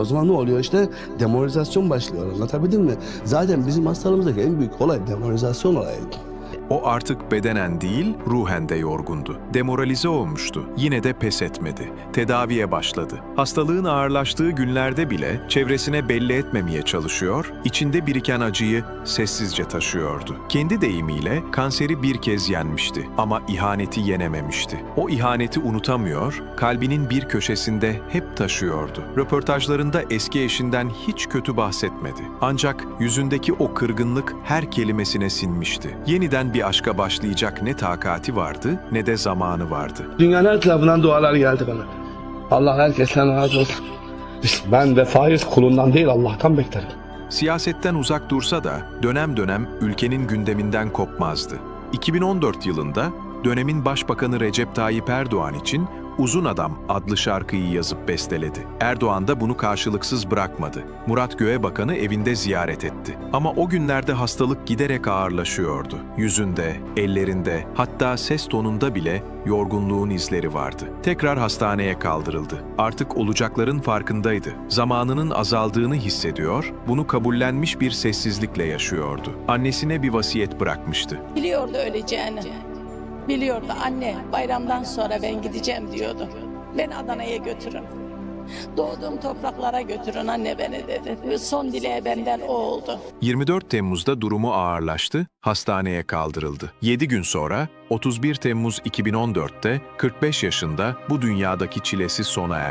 O zaman ne oluyor işte? Demoralizasyon başlıyor. Anlatabildim mi? Zaten bizim hastalığımızdaki en büyük olay demoralizasyon olayı. O artık bedenen değil, ruhen de yorgundu. Demoralize olmuştu. Yine de pes etmedi. Tedaviye başladı. Hastalığın ağırlaştığı günlerde bile çevresine belli etmemeye çalışıyor, içinde biriken acıyı sessizce taşıyordu. Kendi deyimiyle kanseri bir kez yenmişti ama ihaneti yenememişti. O ihaneti unutamıyor, kalbinin bir köşesinde hep taşıyordu. Röportajlarında eski eşinden hiç kötü bahsetmedi. Ancak yüzündeki o kırgınlık her kelimesine sinmişti. Yeniden bir aşka başlayacak ne takati vardı ne de zamanı vardı. Dünyanın her tarafından dualar geldi bana. Allah herkesten razı olsun. Ben vefayız kulundan değil Allah'tan beklerim. Siyasetten uzak dursa da dönem dönem ülkenin gündeminden kopmazdı. 2014 yılında dönemin Başbakanı Recep Tayyip Erdoğan için Uzun Adam adlı şarkıyı yazıp besteledi. Erdoğan da bunu karşılıksız bırakmadı. Murat Göğebakan'ı evinde ziyaret etti. Ama o günlerde hastalık giderek ağırlaşıyordu. Yüzünde, ellerinde, hatta ses tonunda bile yorgunluğun izleri vardı. Tekrar hastaneye kaldırıldı. Artık olacakların farkındaydı. Zamanının azaldığını hissediyor, bunu kabullenmiş bir sessizlikle yaşıyordu. Annesine bir vasiyet bırakmıştı. Biliyordu öleceğini. Biliyordu anne bayramdan sonra ben gideceğim diyordu. Ben Adana'ya götürün. Doğduğum topraklara götürün anne beni dedi. Son dileği benden o oldu. 24 Temmuz'da durumu ağırlaştı, hastaneye kaldırıldı. 7 gün sonra 31 Temmuz 2014'te 45 yaşında bu dünyadaki çilesi sona erdi.